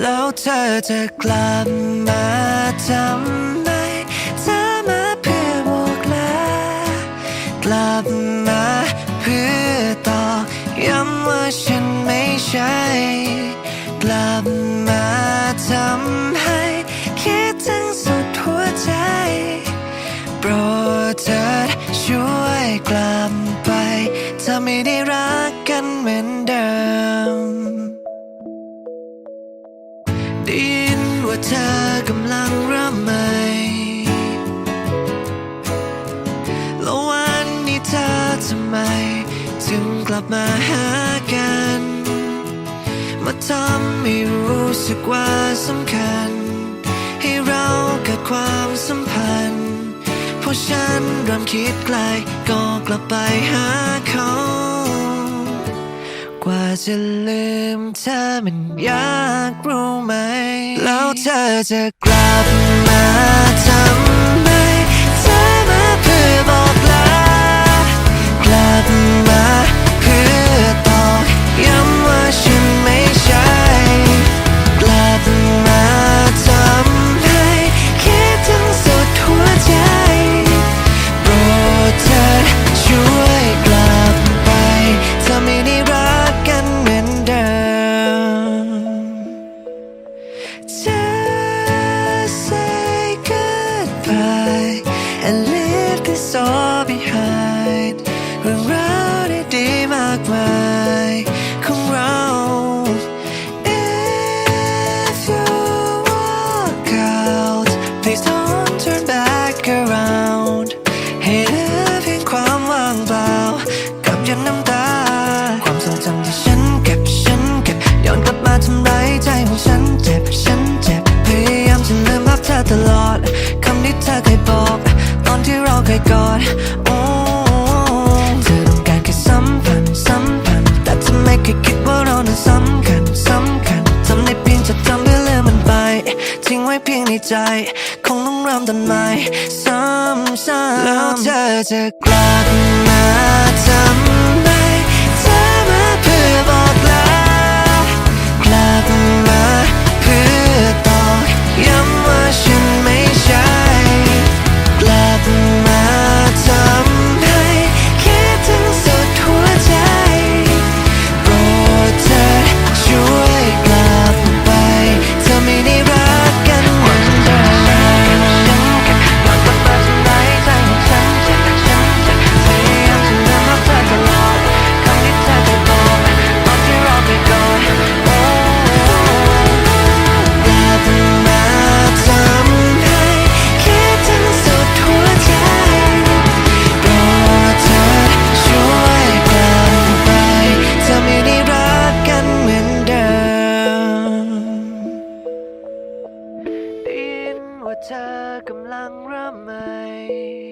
แล้วเธอจะกลับมาทำไมเธอมาเพื่อบอกลากลับมาเพื่อตอกย้ำว่าฉันไม่ใช่ กลับมาทำให้คิดถึงสุดหัวใจ โปรดเถิดช่วยกลับไปถ้าไม่ได้รักกันเหมือนเดิม ถึงกลับมาหากัน มาทำให้รู้สึกว่าสำคัญ ให้เราเกิดความสัมพันธ์ เพราะฉันเริ่มคิดไกลก็กลับไปหาเขา กว่าจะลืมเธอมันยากรู้ไหม แล้วเธอจะกลับมาทำ พียงในใจ คงต้องเริ่มต้นใหม่ซ้ำๆแล้วเธอจะกลับมา ธอกำลังเริ่มใหม่